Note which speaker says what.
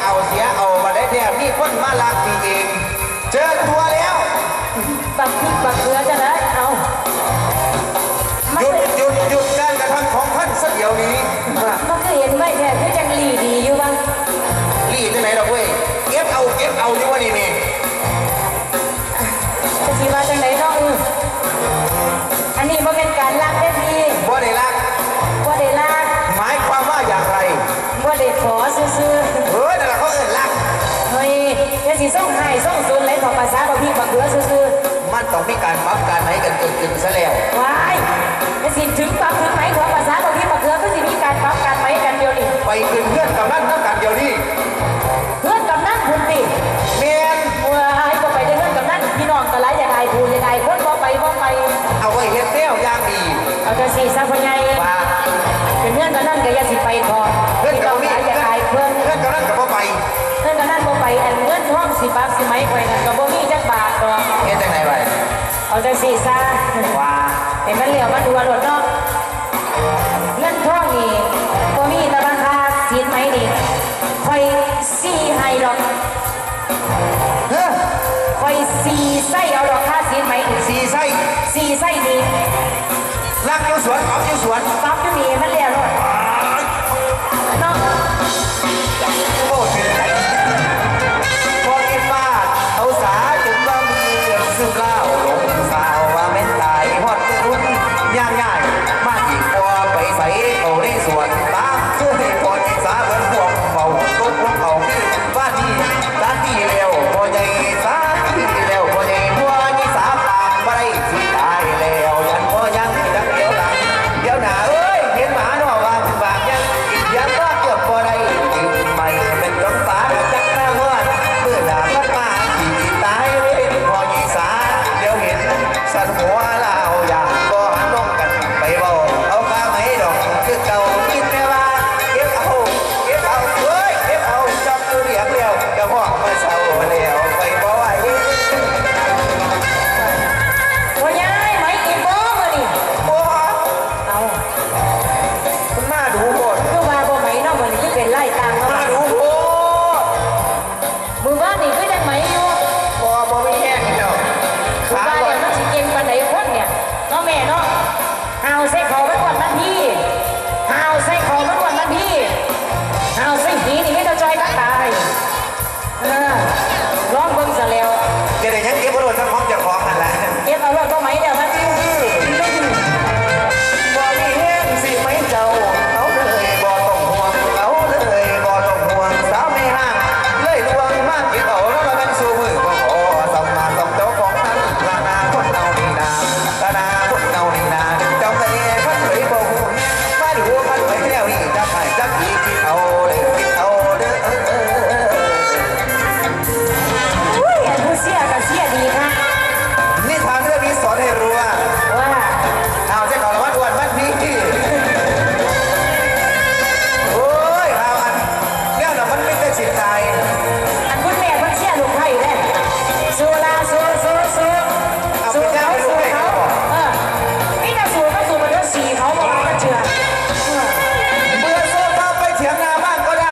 Speaker 1: สิได้เสียเอาเสียเอามาได้เนี่ยมีคนมาลักดีเอง เจอตัวแล้ว
Speaker 2: ปักพริกปักเกลือจะได้เอา
Speaker 1: หยุดหยุดหยุดการกระทำของท่านสักเดี๋ยวนี้
Speaker 2: มันก็เห็นไว้แท้คือจังหลีดีอยู่บ้าง
Speaker 1: รีที่ไหนดอกเว้ยเก็บเอาเก็บเอาอยู่วะนี่นี่
Speaker 2: จ การป
Speaker 1: รับการไหนกันเกิดขึ้นซะแล้ว
Speaker 2: ๆว้ายอย่าสิถึงปรับถึงไหมของภาษาบ่พี่ปักเกลือก็สิมีการปรับการไหมกันเดียวนี่
Speaker 1: ไปขึ้นเพื่อนกับนั่นน้ำกันเดียวนี้
Speaker 2: เพื่อนกำนันพุ่นติ
Speaker 1: เมียน
Speaker 2: ว้ายบ่ไปได้เพื่อนกำนันพี่น้องก็หลายอย่างอายผู้อย่างอายคนบ่ไปบ่ไป
Speaker 1: เอาไว้เฮ็ดแนวอย่างดี
Speaker 2: เอาจังซี่ซะพ่อใหญ่
Speaker 1: ว่า
Speaker 2: เป็นเพื่อนกำนันก็อย่าสิไปขอ
Speaker 1: เพื่อน
Speaker 2: พี่
Speaker 1: กั
Speaker 2: น้
Speaker 1: บ
Speaker 2: อง
Speaker 1: นี่
Speaker 2: หลายอย่างอายเพิ่น
Speaker 1: เพื่อนกับนั่นกับพ่อไป
Speaker 2: เพื่อนกำนันบ่ไปอันเงินทองสิบาทสิไหมข่อยนั่นก็บ่ จั
Speaker 1: ง
Speaker 2: ซี่ซะ
Speaker 1: ว่า
Speaker 2: เห็นมันเหลียวมันดูอรดเนาะเงินทองนี่บ่มีแต่ราคาสินไหมนี่ข่อยสิให้ดอก
Speaker 1: เฮ้อ
Speaker 2: ข่อยสิใส่เอาดอกค่าสินไหมนี่
Speaker 1: สีไส้
Speaker 2: สิใส่นี่
Speaker 1: ลักอยู่สวนเอาอยู่สวน
Speaker 2: ปั๊บอยู่นี่มันแล้วเน
Speaker 1: ดูโหด
Speaker 2: คือว่าบ่ไหมเนาะ